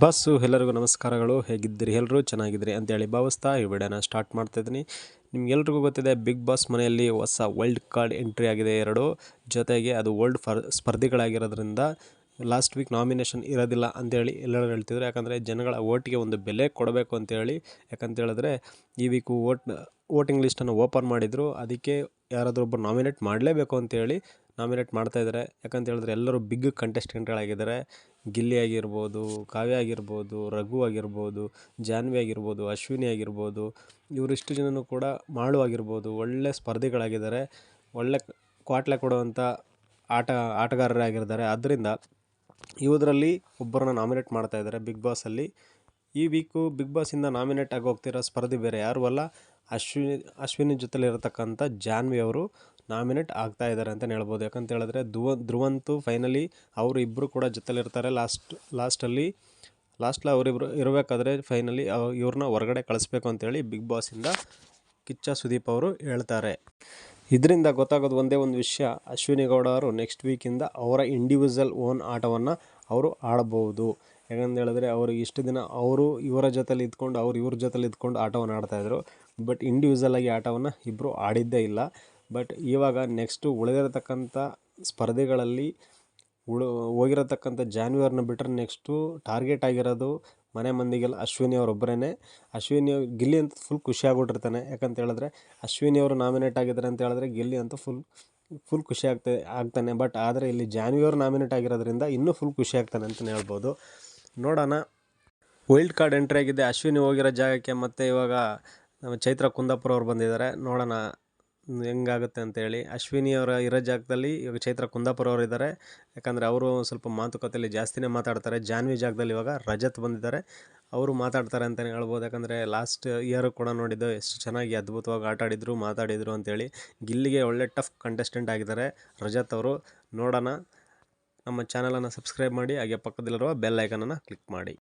Bus, ಎಲ್ಲರಿಗೂ ನಮಸ್ಕಾರಗಳು. ಹೇಗಿದ್ದೀರಿ? ಎಲ್ಲರೂ ಚೆನ್ನಾಗಿದ್ದೀರಿ ಅಂತೇಳಿ ಭಾವಿಸ್ತಾ ಈ ವಿಡಿಯೋನ ಸ್ಟಾರ್ಟ್ ಮಾಡ್ತಾ ಇದ್ದೀನಿ. ನಿಮ್ಗೆಲ್ರಿಗೂ ಗೊತ್ತಿದೆ, ಬಿಗ್ ಬಾಸ್ ಮನೆಯಲ್ಲಿ ಹೊಸ ವರ್ಲ್ಡ್ ಕಾರ್ಡ್ ಎಂಟ್ರಿ ಆಗಿದೆ ಎರಡು. ಜೊತೆಗೆ ಅದು ವರ್ಲ್ಡ್ ಫರ್, ಸ್ಪರ್ಧಿಗಳಾಗಿರೋದ್ರಿಂದ ಲಾಸ್ಟ್ ವೀಕ್ ನಾಮಿನೇಷನ್ ಇರೋದಿಲ್ಲ ಅಂತೇಳಿ ಎಲ್ಲರೂ ಹೇಳ್ತಿದ್ರು. ಯಾಕಂದರೆ ಜನಗಳ ಓಟಿಗೆ ಒಂದು ಬೆಲೆ ಕೊಡಬೇಕು ಅಂತೇಳಿ. ಯಾಕಂತೇಳಿದ್ರೆ ಈ ವೀಕು ಓಟ್ ವೋಟಿಂಗ್ ಲಿಸ್ಟನ್ನು ಓಪನ್ ಮಾಡಿದರು. ಅದಕ್ಕೆ ಯಾರಾದರೂ ಒಬ್ಬರು ನಾಮಿನೇಟ್ ಮಾಡಲೇಬೇಕು ಅಂತೇಳಿ ನಾಮಿನೇಟ್ ಮಾಡ್ತಾ ಇದ್ದಾರೆ. ಯಾಕಂತ ಹೇಳಿದ್ರೆ ಎಲ್ಲರೂ ಬಿಗ್ ಕಂಟೆಸ್ಟೆಂಟ್ಗಳಾಗಿದ್ದಾರೆ ಗಿಲ್ಲಿ ಆಗಿರ್ಬೋದು, ಕಾವ್ಯ ಆಗಿರ್ಬೋದು, ರಘು ಆಗಿರ್ಬೋದು, ಜಾನ್ವಿ ಆಗಿರ್ಬೋದು, ಅಶ್ವಿನಿ ಆಗಿರ್ಬೋದು ಇವರಿಷ್ಟು ಜನನೂ ಕೂಡ ಮಾಳು ಆಗಿರ್ಬೋದು, ಒಳ್ಳೆ ಸ್ಪರ್ಧಿಗಳಾಗಿದ್ದಾರೆ. ಒಳ್ಳೆ ಕ್ವಾಟ್ಲೆ ಕೊಡುವಂಥ ಆಟ, ಆಟಗಾರರೇ ಆಗಿರ್ತಾರೆ ಆದ್ದರಿಂದ ಇವುದರಲ್ಲಿ ಒಬ್ಬರನ್ನ ನಾಮಿನೇಟ್ ಮಾಡ್ತಾ ಇದ್ದಾರೆ ಬಿಗ್ ಬಾಸಲ್ಲಿ ಈ ವೀಕು ಬಿಗ್ ಬಾಸಿಂದ ನಾಮಿನೇಟ್ ಆಗಿ ಹೋಗ್ತಿರೋ ಸ್ಪರ್ಧಿ ಬೇರೆ ಯಾರು ಅಲ್ಲ. ಅಶ್ವಿನಿ ಅಶ್ವಿನಿ ಜೊತೆಲಿ ಇರತಕ್ಕಂಥ ಜಾನ್ವಿ ಅವರು ನಾಮಿನೇಟ್ ಆಗ್ತಾ ಇದ್ದಾರೆ ಅಂತಲೇ ಹೇಳ್ಬೋದು. ಯಾಕಂತ ಹೇಳಿದ್ರೆ ಧ್ರುವ, ಧ್ರುವಂತು ಫೈನಲಿ ಅವರು ಇಬ್ಬರು ಕೂಡ ಜೊತೆಲಿರ್ತಾರೆ. ಲಾಸ್ಟ್ ಲಾಸ್ಟಲ್ಲಿ ಲಾಸ್ಟಲ್ಲಿ ಅವರಿಬ್ಬರು ಇರಬೇಕಾದ್ರೆ ಫೈನಲಿ ಇವ್ರನ್ನ ಹೊರಗಡೆ ಕಳಿಸ್ಬೇಕು ಅಂತೇಳಿ ಬಿಗ್ ಬಾಸಿಂದ ಕಿಚ್ಚ ಸುದೀಪ್ ಅವರು ಹೇಳ್ತಾರೆ. ಇದರಿಂದ ಗೊತ್ತಾಗೋದು ಒಂದೇ ಒಂದು ವಿಷಯ, ಅಶ್ವಿನಿ ಗೌಡ ಅವರು ನೆಕ್ಸ್ಟ್ ವೀಕಿಂದ ಅವರ ಇಂಡಿವಿಜುವಲ್ ಓನ್ ಆಟವನ್ನು ಅವರು ಆಡಬಹುದು ಯಾಕಂತ ಹೇಳಿದ್ರೆ ಅವರು ಇಷ್ಟು ದಿನ ಅವರು ಇವರ ಜೊತೆಲಿ ಇದ್ಕೊಂಡು ಅವ್ರು ಇವ್ರ ಜೊತೆಲಿ ಇದ್ಕೊಂಡು ಆಟವನ್ನು ಆಡ್ತಾಯಿದ್ರು ಬಟ್ ಇಂಡಿವಿಜುವಲ್ ಆಗಿ ಆಟವನ್ನು ಇಬ್ಬರು ಆಡಿದ್ದೇ ಇಲ್ಲ. ಬಟ್ ಇವಾಗ ನೆಕ್ಸ್ಟು ಉಳಿದಿರತಕ್ಕಂಥ ಸ್ಪರ್ಧೆಗಳಲ್ಲಿ ಉಳು ಹೋಗಿರತಕ್ಕಂಥ ಜಾನ್ವಿಯರ್ನ ಬಿಟ್ಟರೆ ನೆಕ್ಸ್ಟು ಟಾರ್ಗೆಟ್ ಆಗಿರೋದು ಮನೆ ಮಂದಿಗೆಲ್ಲ ಅಶ್ವಿನಿ ಅವರೊಬ್ಬರೇ ಅಶ್ವಿನಿ ಗಿಲ್ಲಿ ಅಂತ ಫುಲ್ ಖುಷಿ ಆಗ್ಬಿಟ್ಟಿರ್ತಾನೆ. ಯಾಕಂತ ಹೇಳಿದ್ರೆ ಅಶ್ವಿನಿ ಅವರು ನಾಮಿನೇಟ್ ಆಗಿದ್ದಾರೆ ಅಂತ ಹೇಳಿದ್ರೆ ಗಿಲ್ಲಿ ಅಂತ ಫುಲ್ ಫುಲ್ ಖುಷಿ ಆಗ್ತಾ, ಆಗ್ತಾನೆ. ಬಟ್ ಆದರೆ ಇಲ್ಲಿ ಜಾನ್ವಿ ಅವರು ನಾಮಿನೇಟ್ ಆಗಿರೋದ್ರಿಂದ ಇನ್ನೂ ಫುಲ್ ಖುಷಿ ಆಗ್ತಾನೆ ಅಂತಲೇ ಹೇಳ್ಬೋದು. ನೋಡೋಣ. ವೈಲ್ಡ್ ಕಾರ್ಡ್ ಎಂಟ್ರಿ ಆಗಿದೆ. ಅಶ್ವಿನಿ ಹೋಗಿರೋ ಜಾಗಕ್ಕೆ ಮತ್ತು ಇವಾಗ ನಮ್ಮ ಚೈತ್ರ ಕುಂದಾಪುರ ಅವರು ಬಂದಿದ್ದಾರೆ. ನೋಡೋಣ. ಹೆಂಗಾಗುತ್ತೆ ಅಂತೇಳಿ, ಅಶ್ವಿನಿ ಅವರ ಇರೋ ಜಾಗದಲ್ಲಿ ಇವಾಗ ಚೈತ್ರ ಕುಂದಾಪುರ ಅವರು ಇದ್ದಾರೆ. ಯಾಕಂದರೆ ಅವರು ಸ್ವಲ್ಪ ಮಾತುಕತೆಯಲ್ಲಿ ಜಾಸ್ತಿನೇ ಮಾತಾಡ್ತಾರೆ. ಜಾನ್ವಿ ಜಾಗದಲ್ಲಿ ಇವಾಗ ರಜತ್ ಬಂದಿದ್ದಾರೆ. ಅವರು ಮಾತಾಡ್ತಾರೆ ಅಂತಲೇ ಹೇಳ್ಬೋದು. ಯಾಕಂದರೆ ಲಾಸ್ಟ್ ಇಯರ್ ಕೂಡ ನೋಡಿದ್ದು ಎಷ್ಟು ಚೆನ್ನಾಗಿ ಅದ್ಭುತವಾಗಿ ಆಟ ಆಡಿದರು, ಮಾತಾಡಿದರು ಅಂತೇಳಿ. ಗಿಲ್ಲಿಗೆ ಒಳ್ಳೆ ಟಫ್ ಕಂಟೆಸ್ಟೆಂಟ್ ಆಗಿದ್ದಾರೆ ರಜತ್ ಅವರು. ನೋಡೋಣ. ನಮ್ಮ ಚಾನಲನ್ನು ಸಬ್ಸ್ಕ್ರೈಬ್ ಮಾಡಿ, ಹಾಗೆ ಪಕ್ಕದಲ್ಲಿರುವ ಬೆಲ್ ಐಕನನ್ನು ಕ್ಲಿಕ್ ಮಾಡಿ.